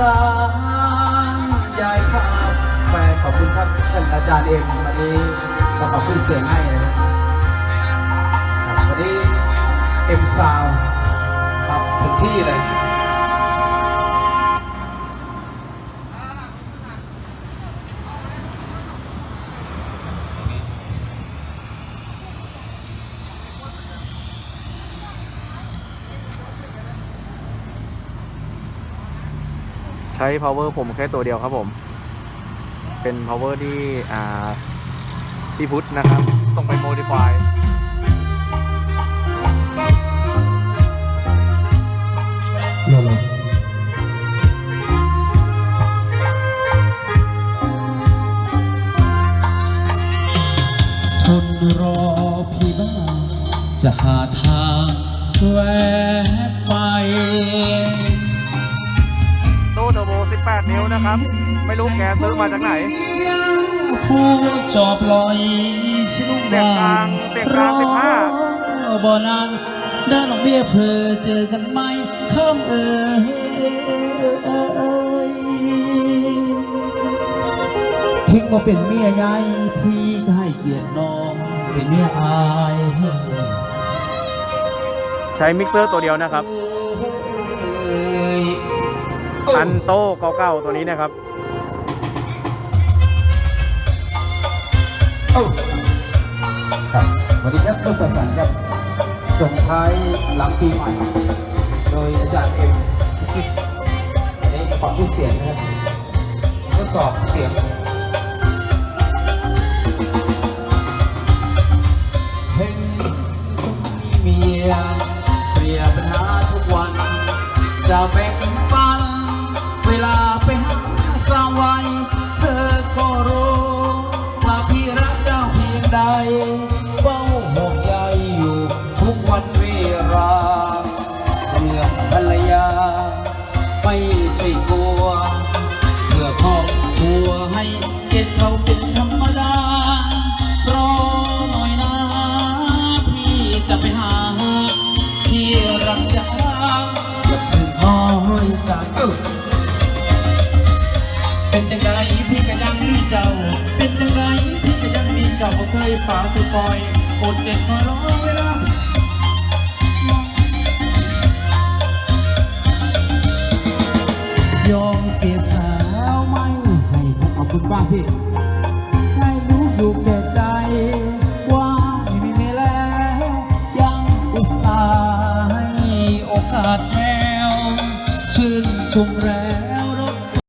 ร้านยายครับแฟนขอบคุณครับท่านอาจารย์เองวันนี้ก็ขอบคุณเสียงให้นะครับวันนี้เอ็มซามับถึงที่เลย ใช้ power ผมแค่ตัวเดียวครับผม เป็น power ที่อ่าที่พุทธนะครับ ส่งไป modify ทนรอพี่บ้างจะหาทางแวะไป 18 นิ้วนะครับ ไม่รู้แกซื้อมาจากไหนผู้จอบลอยชิลุงเสียงกลางเสียงกลางสิบห้าบ่นานเดินออกเบี้ยเพอเจอกันไหมข้ามเอ่ยถึงว่าเป็นเมียยายพี่ก็ให้เกียรติน้องเป็นเมียอาย ใช้มิกเซอร์ตัวเดียวนะครับ อันโต้เก่าๆตัวนี้นะครับ ครับวันนี้ครับต้นสังสรรค์ครับส่งท้ายหลังปีใหม่ โดยอาจารย์เอ็มอันนี้ฟังด้วยเสียงนะครับทดสอบเสียง เห็นต้องมีเมียเปลี่ยนปัญหาทุกวัน จะแบ่ง เกียรติเขาเป็นธรรมดารอหน่อยนะพี่จะไปหาที่รักจ้างอย่าเพิ่งคอยใจเอ้าเป็นจังไงพี่ก็ยังมีเจ้า เป็นจังไงพี่ก็ยังมีเจ้าบ่เคยฝากคือปล่อยอดเจ็บมารอเวลายอมเสียสาวไม่ให้ขอบคุณบ้างพี่ ชมแร